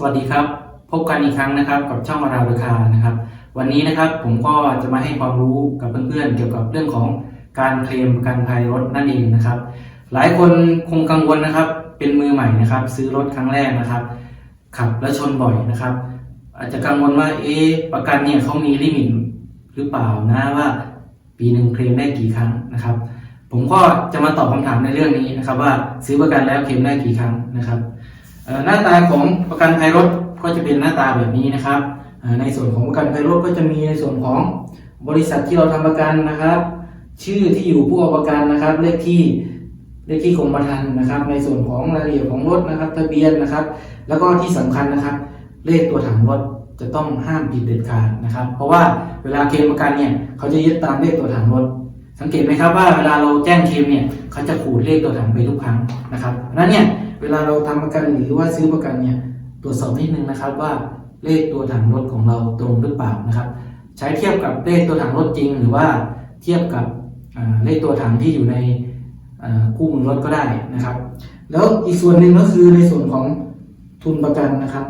สวัสดีครับ พบกันอีกครั้งนะครับกับช่องราราบคานะครับ วันนี้นะครับผมก็จะมาให้ความรู้กับเพื่อนๆ เกี่ยวกับเรื่องของการเคลมประกันภัยรถนั่นเองนะครับ หลายคนคงกังวลนะครับ เป็นมือใหม่นะครับ ซื้อรถครั้งแรกนะครับ ขับแล้วชนบ่อยนะครับ อาจจะกังวลว่าเอ๊ประกันเนี่ยเขามีลิมิตหรือเปล่านะว่า ปีหนึ่งเคลมได้กี่ครั้งนะครับ ผมก็จะมาตอบคำถามในเรื่องนี้นะครับ ว่าซื้อประกันแล้วเคลมได้กี่ครั้งนะครับ หน้าตาของประกันภัยรถก็จะเป็นหน้าตาแบบนี้นะครับในส่วนของประกันภัยรถก็จะมีในส่วนของบริษัทที่เราทำประกันนะครับ ชื่อที่อยู่ผู้เอาประกันนะครับ เลขที่เลขที่กรมธรรม์นะครับ ในส่วนของรายละเอียดของรถนะครับทะเบียนนะครับ แล้วก็ที่สำคัญนะครับ เลขตัวถังรถจะต้องห้ามผิดเด็ดขาดนะครับ เพราะว่าเวลาเคลมประกันเนี่ยเขาจะยึดตามเลขตัวถังรถ สังเกตไหมครับว่าเวลาเราแจ้งเคลมเนี่ยเขาจะขูดเลขตัวถังไปทุกครั้งนะครับเพราะนั้นเนี่ยเวลาเราทำประกันหรือว่าซื้อประกันเนี่ยตรวจสอบนิดนึงนะครับว่าเลขตัวถังรถของเราตรงหรือเปล่านะครับ ใช้เทียบกับเลขตัวถังรถจริง หรือว่าเทียบกับเลขตัวถังที่อยู่ในคู่มือรถก็ได้นะครับ แล้วอีกส่วนหนึ่งก็คือในส่วนของทุนประกันนะครับ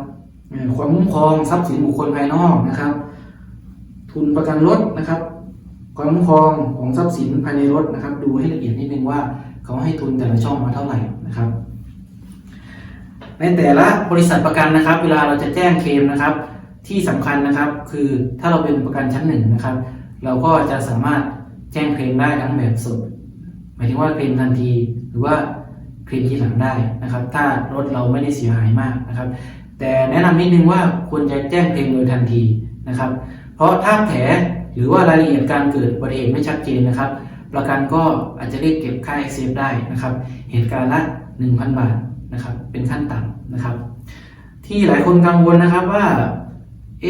ความคุ้มครองทรัพย์สินบุคคลภายนอกนะครับ ทุนประกันรถนะครับ ความคุ้มครองของทรัพย์สินภายในรถนะครับ ดูให้ละเอียดนิดนึงว่าเขาให้ทุนแต่ละช่องมาเท่าไหร่นะครับ ในแต่ละบริษัทประกันนะครับ เวลาเราจะแจ้งเคลมนะครับ ที่สำคัญนะครับ คือถ้าเราเป็นประกันชั้นหนึ่งนะครับ เราก็จะสามารถแจ้งเคลมได้ทั้งแบบสดหมายถึงว่าเคลมทันที หรือว่าเคลมทีหลังได้นะครับ ถ้ารถเราไม่ได้เสียหายมากนะครับ แต่แนะนำนิดนึงว่าควรจะแจ้งเคลมโดยทันทีนะครับ เพราะถ้าแผล หรือว่ารายละเอียดการเกิดอุบัติเหตุไม่ชัดเจนนะครับ ประกันก็อาจจะเรียกเก็บค่าเอ็กเซฟได้นะครับ เหตุการณ์ละ 1,000 บาทนะครับ เป็นขั้นต่ำนะครับ ที่หลายคนกังวลนะครับว่า เอ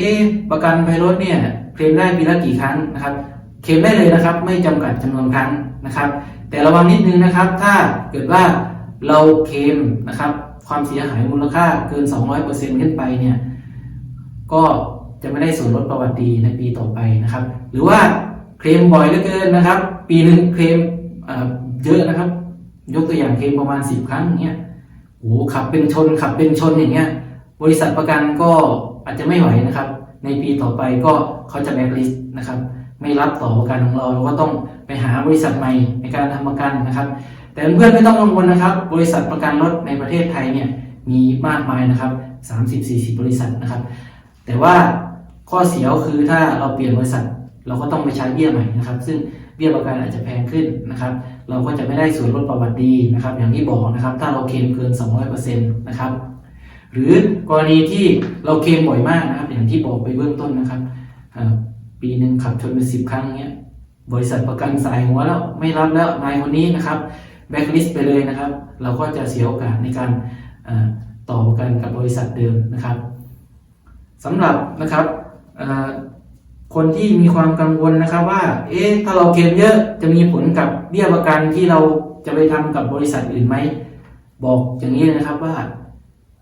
ประกันภัยรถเนี่ยเคลมได้ปีละกี่ครั้งนะครับเคลมได้เลยนะครับ ไม่จำกัดจำนวนครั้งนะครับ แต่ระวังนิดนึงนะครับ ถ้าเกิดว่าเราเคลมนะครับ ความเสียหายมูลค่าเกิน 200%ขึ้นไปเนี่ยก็ จะไม่ได้ส่วนลดประวัติดีในปีต่อไปนะครับ หรือว่าเคลมบ่อยเหลือเกินนะครับ ปีหนึ่งเคลมเยอะนะครับ ยกตัวอย่างเคลมประมาณ 10 ครั้งอย่างเงี้ยโอ้ขับเป็นชนขับเป็นชนอย่างเงี้ยบริษัทประกันก็อาจจะไม่ไหวนะครับ ในปีต่อไปก็เขาจะแบล็คลิสต์นะครับ ไม่รับต่อประกันของเราเราก็ต้องไปหาบริษัทใหม่ในการทำประกันนะครับ แต่เพื่อนไม่ต้องกังวลนะครับ บริษัทประกันรถในประเทศไทยเนี่ยมีมากมายนะครับ 30-40 บริษัทนะครับ แต่ว่า ข้อเสียก็คือถ้าเราเปลี่ยนบริษัท เราก็ต้องไปใช้เบี้ยใหม่นะครับ ซึ่งเบี้ยประกันอาจจะแพงขึ้นนะครับ เราก็จะไม่ได้ส่วนลดประวัติดีนะครับ อย่างที่บอกนะครับ ถ้าเราเคลมเกิน 200%นะครับหรือกรณีที่เราเคลมบ่อยมากนะครับ อย่างที่บอกไปเบื้องต้นนะครับปีหนึ่งขับชนไปสิบครั้งเนี้ยบริษัทประกันสายหัวแล้วไม่รับแล้วนายคนนี้นะครับแบ็คลิสต์ไปเลยนะครับ เราก็จะเสียโอกาสในการต่อประกันกับบริษัทเดิมนะครับสำหรับนะครับ คนที่มีความกังวลนะครับว่า เอ๊ะถ้าเราเคลมเยอะจะมีผลกับเบี้ยประกันที่เราจะไปทำกับบริษัทอื่นไหม บอกอย่างนี้เลยนะครับว่า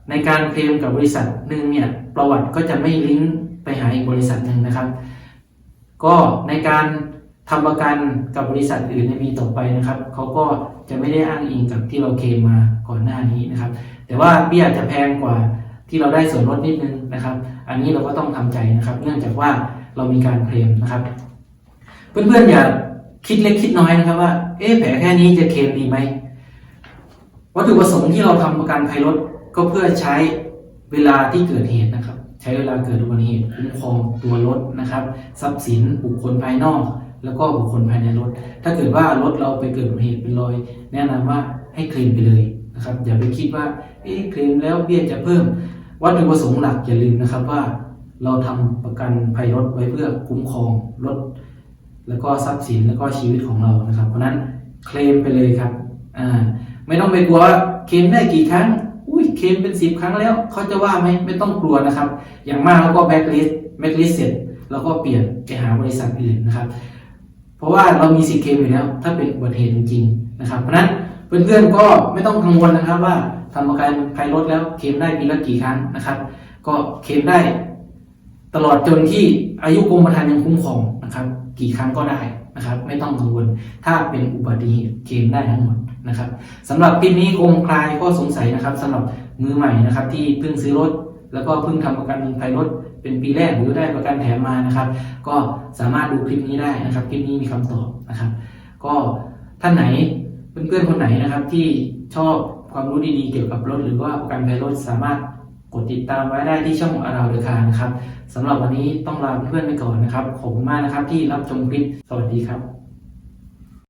ในการเคลมกับบริษัทหนึ่งเนี่ยประวัติก็จะไม่ลิงก์ไปหาอีกบริษัทหนึ่งนะครับ ก็ในการทำประกันกับบริษัทอื่นในปีต่อไปนะครับเขาก็จะไม่ได้อ้างอิงกับที่เราเคลมมาก่อนหน้านี้นะครับ แต่ว่าเบี้ยจะแพงกว่า ที่เราได้ส่วนลดนิดนึงนะครับ อันนี้เราก็ต้องทำใจนะครับ เนื่องจากว่าเรามีการเคลมนะครับ เพื่อนๆอย่าคิดเล็กคิดน้อยนะครับว่า เอ๊ะแผลแค่นี้จะเคลมดีไหมวัตถุประสงค์ที่เราทำประกันภัยรถก็เพื่อใช้เวลาที่เกิดเหตุนะครับ ใช้เวลาเกิดอุบัติเหตุคุ้มครองตัวรถนะครับ ทรัพย์สินบุคคลภายนอก แล้วก็บุคคลภายในรถ ถ้าเกิดว่ารถเราไปเกิดอุบัติเหตุเป็นรอย แนะนำว่าให้เคลมไปเลยนะครับ อย่าไปคิดว่า เอ๊ะเคลมแล้วเบี้ยจะเพิ่ม วัตถุประสงค์หลักอย่าลืมนะครับว่าเราทำประกันภัยรถไว้เพื่อคุ้มครองรถ แล้วก็ทรัพย์สินแล้วก็ชีวิตของเรานะครับ เพราะนั้นเคลมไปเลยครับอ่าไม่ต้องไปกลัวว่าเคลมได้กี่ครั้งอุ้ยเคลมเป็นสิบครั้งแล้วเขาจะว่าไหมไม่ต้องกลัวนะครับ อย่างมากเราก็แบ็กลิสต์แบ็กลิสต์เสร็จเราก็เปลี่ยนไปหาบริษัทอื่นนะครับ เพราะว่าเรามีสิทธิ์เคลมอยู่แล้ว ถ้าเป็นอุบัติเหตุจริงๆนะครับ เพราะนั้น เพื่อนๆก็ไม่ต้องกังวลนะครับว่าทำประกันภัยรถแล้วเคลมได้ปีละกี่ครั้งนะครับ ก็เคลมได้ตลอดจนที่อายุกรมธรรม์ยังคุ้มครองนะครับ กี่ครั้งก็ได้นะครับ ไม่ต้องกังวลถ้าเป็นอุบัติเหตุเคลมได้ทั้งหมดนะครับสำหรับคลิปนี้คงคลายข้อสงสัยนะครับสำหรับมือใหม่นะครับ ที่เพิ่งซื้อรถ แล้วก็เพิ่งทำประกันภัยรถเป็นปีแรกหรือได้ประกันแถมมานะครับ ก็สามารถดูคลิปนี้ได้นะครับคลิปนี้มีคำตอบนะครับ ก็ท่านไหน เพื่อนๆคนไหนนะครับที่ชอบความรู้ดีๆเกี่ยวกับรถหรือว่าประกันภัยรถสามารถกดติดตามไว้ได้ที่ช่องอาราวเดคานะครับสำหรับวันนี้ต้องลาเพื่อนๆไปก่อนนะครับขอบคุณมากนะครับที่รับชมคลิปสวัสดีครับ